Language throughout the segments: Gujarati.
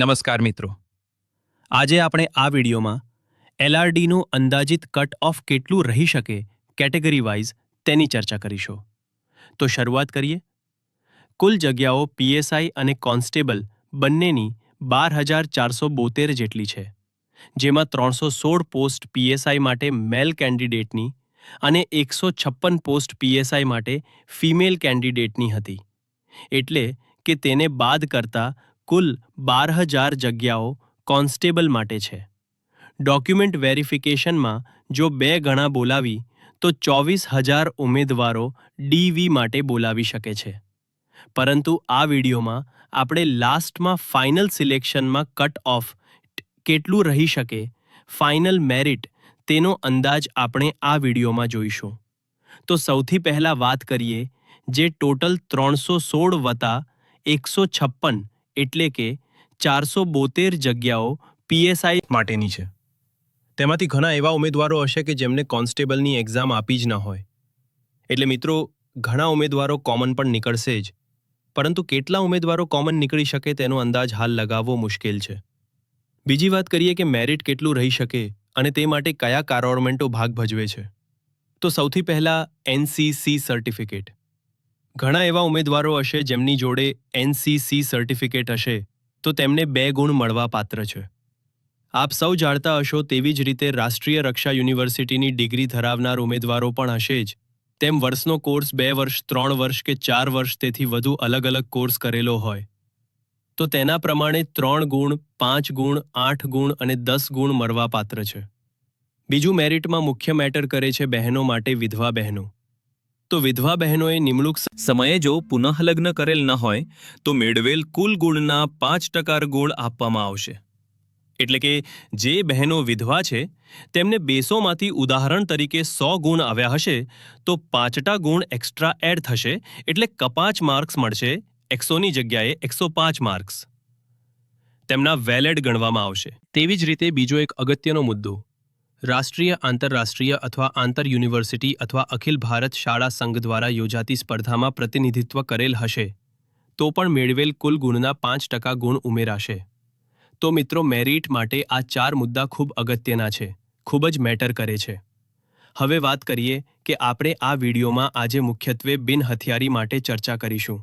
નમસ્કાર મિત્રો. આજે આપણે આ વિડીયોમાં એલઆરડીનું અંદાજિત કટ ઓફ કેટલું રહી શકે કેટેગરી વાઇઝ તેની ચર્ચા કરીશું. તો શરૂઆત કરીએ. કુલ જગ્યાઓ પીએસઆઈ અને કોન્સ્ટેબલ બંનેની બાર હજાર ચારસો બોતેર જેટલી છે, જેમાં ત્રણસો સોળ પોસ્ટ પીએસઆઈ માટે મેલ કેન્ડિડેટની અને એકસો છપ્પન પોસ્ટ પીએસઆઈ માટે ફિમેલ કેન્ડિડેટની હતી. એટલે કે તેને બાદ કરતા કુલ બાર હજાર જગ્યાઓ કોન્સ્ટેબલ માટે છે. ડોક્યુમેન્ટ વેરિફિકેશનમાં જો બે ગણા બોલાવી, તો ચોવીસ હજાર ઉમેદવારો ડીવી માટે બોલાવી શકે છે. પરંતુ આ વિડીયોમાં આપણે લાસ્ટમાં ફાઇનલ સિલેક્શનમાં કટ ઓફ કેટલું રહી શકે, ફાઇનલ મેરિટ, તેનો અંદાજ આપણે આ વિડીયોમાં જોઈશું. તો સૌથી પહેલાં વાત કરીએ, જે ટોટલ ત્રણસો સોળ વત્તા એકસો છપ્પન એટલે કે ચારસો બોતેર જગ્યાઓ પીએસઆઈ માટેની છે. તેમાંથી ઘણા એવા ઉમેદવારો હશે કે જેમને કોન્સ્ટેબલની એક્ઝામ આપી જ ન હોય. એટલે મિત્રો, ઘણા ઉમેદવારો કોમન પણ નીકળશે જ. પરંતુ કેટલા ઉમેદવારો કોમન નીકળી શકે તેનો અંદાજ હાલ લગાવવો મુશ્કેલ છે. બીજી વાત કરીએ કે મેરિટ કેટલું રહી શકે અને તે માટે કયા કારોરમેન્ટો ભાગ ભજવે છે. તો સૌથી પહેલાં એનસીસી સર્ટિફિકેટ. ઘણા એવા ઉમેદવારો હશે જેમની જોડે એનસીસી સર્ટિફિકેટ હશે. તો તેમને બે ગુણ મળવા પાત્ર છે. આપ સૌ જાણતા હશો તેવી જ રીતે રાષ્ટ્રીય રક્ષા યુનિવર્સિટીની ડિગ્રી ધરાવનાર ઉમેદવારો પણ હશે જ. તેમ વર્ષનો કોર્સ બે વર્ષ, ત્રણ વર્ષ કે ચાર વર્ષ તેથી વધુ અલગ અલગ કોર્સ કરેલો હોય. તો તેના પ્રમાણે ત્રણ ગુણ, પાંચ ગુણ, આઠ ગુણ અને દસ ગુણ મળવા પાત્ર છે. બીજું મેરિટમાં મુખ્ય મેટર કરે છે બહેનો માટે વિધવા બહેનો. તો વિધવા બહેનોએ નિમણૂક સમયે જો પુનઃલગ્ન કરેલ ન હોય તો મેળવેલ કુલ ગુણના પાંચ ટકા ગુણ આપવામાં આવશે. એટલે કે જે બહેનો વિધવા છે તેમને બેસોમાંથી ઉદાહરણ તરીકે સો ગુણ આવ્યા હશે તો પાંચટા ગુણ એક્સ્ટ્રા એડ થશે એટલે કપાચ માર્ક્સ મળશે એકસોની જગ્યાએ એકસો પાંચ માર્ક્સ તેમના વેલેડ ગણવામાં આવશે. તેવી જ રીતે બીજો એક અગત્યનો મુદ્દો. રાષ્ટ્રીય, આંતરરાષ્ટ્રીય અથવા આંતર યુનિવર્સિટી અથવા અખિલ ભારત શાળા સંઘ દ્વારા યોજાતી સ્પર્ધામાં પ્રતિનિધિત્વ કરેલ હશે, તો પણ મેળવેલ કુલ ગુણના પાંચ ટકા ગુણ ઉમેરાશે. તો મિત્રો, મેરિટ માટે આ ચાર મુદ્દા ખૂબ અગત્યના છે, ખૂબ જ મેટર કરે છે. હવે વાત કરીએ કે આપણે આ વિડીયોમાં આજે મુખ્યત્વે બિન હથિયારી માટે ચર્ચા કરીશું.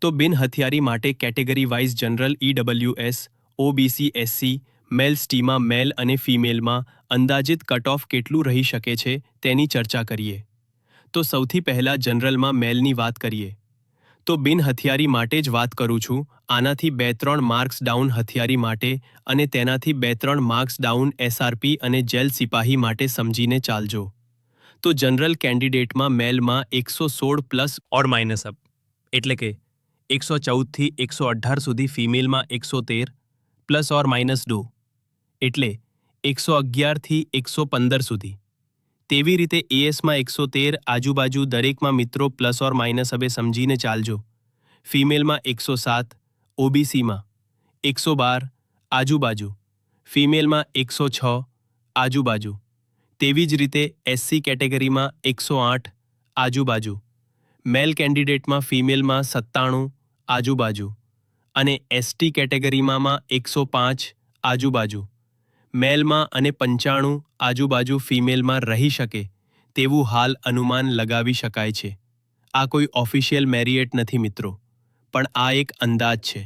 તો બિન હથિયારી માટે category wise general EWS OBC SC male સ્ટીમાં male અને ફિમેલમાં અંદાજિત કટ ઓફ કેટલું રહી શકે છે તેની ચર્ચા કરીએ. તો સૌથી પહેલાં જનરલમાં મેલની વાત કરીએ. તો બિન હથિયારી માટે જ વાત કરું છું, આનાથી બે ત્રણ માર્ક્સ ડાઉન હથિયારી માટે અને તેનાથી બે ત્રણ માર્ક્સ ડાઉન એસઆરપી અને જેલ સિપાહી માટે સમજીને ચાલજો. તો જનરલ કેન્ડિડેટમાં મેલમાં એકસો સોળ પ્લસ ઓર માઇનસ અપ. એટલે કે એકસો ચૌદથી એકસો અઢાર સુધી ફિમેલમાં એકસો તેર પ્લસ ઓર માઇનસ ડો એટલે એકસો અગિયારથી એકસો પંદર સુધી. તેવી રીતે એએસમાં એકસો તેર, આજુબાજુ દરેકમાં મિત્રો પ્લસ ઓર માઇનસ હવે સમજીને ચાલજો. ફિમેલમાં એકસો સાત ઓબીસીમાં એકસો બાર, આજુબાજુ. ફિમેલમાં એકસો છ, આજુબાજુ. તેવી જ રીતે એસસી કેટેગરીમાં એકસો આઠ, આજુબાજુ. મેલ કેન્ડિડેટમાં ફિમેલમાં સત્તાણું, આજુબાજુ. અને એસટી કેટેગરીમાં એકસો પાંચ, આજુબાજુ. મેલમાં અને પંચાણું આજુબાજુ ફિમેલમાં રહી શકે તેવું હાલ અનુમાન લગાવી શકાય છે. આ કોઈ ઓફિશિયલ મેરિએટ નથી મિત્રો, પણ આ એક અંદાજ છે.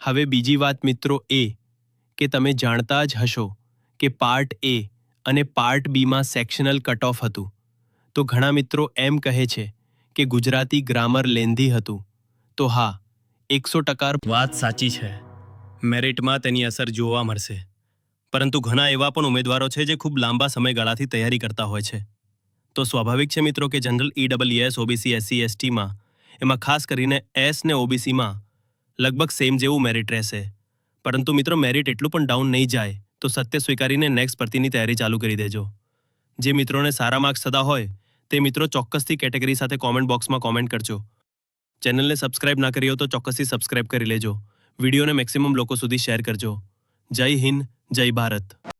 હવે બીજી વાત મિત્રો એ કે તમે જાણતા જ હશો કે પાર્ટ એ અને પાર્ટ બીમાં સેક્શનલ કટ ઓફ હતું. તો ઘણા મિત્રો એમ કહે છે કે ગુજરાતી ગ્રામર લેન્ધી હતું. તો હા, એકસો ટકા વાત સાચી છે. મેરિટમાં તેની અસર જોવા મળશે. પરંતુ ઘણા એવા પણ ઉમેદવારો છે જે ખૂબ લાંબા સમયગાળાથી તૈયારી કરતા હોય છે. તો સ્વાભાવિક છે મિત્રો કે જનરલ ઈડબલ્યુએસ, ઓબીસી, એસસી, એસટીમાં, એમાં ખાસ કરીને એસ ને ઓબીસીમાં લગભગ સેમ જેવું મેરિટ રહેશે. પરંતુ મિત્રો મેરિટ એટલું પણ ડાઉન નહીં જાય, તો સત્ય સ્વીકારીને નેક્સ્ટ ભરતીની તૈયારી ચાલુ કરી દેજો. જે મિત્રોને સારા માર્ક્સ થતા હોય, તે મિત્રો ચોક્કસથી કેટેગરી સાથે કોમેન્ટ બોક્સમાં કોમેન્ટ કરજો. ચેનલને સબસ્ક્રાઇબ ના કરી હો તો ચોક્કસથી સબસ્ક્રાઇબ કરી લેજો. વિડીયોને મેક્સિમમ લોકો સુધી શેર કરજો. જય હિન્દ. જય ભારત.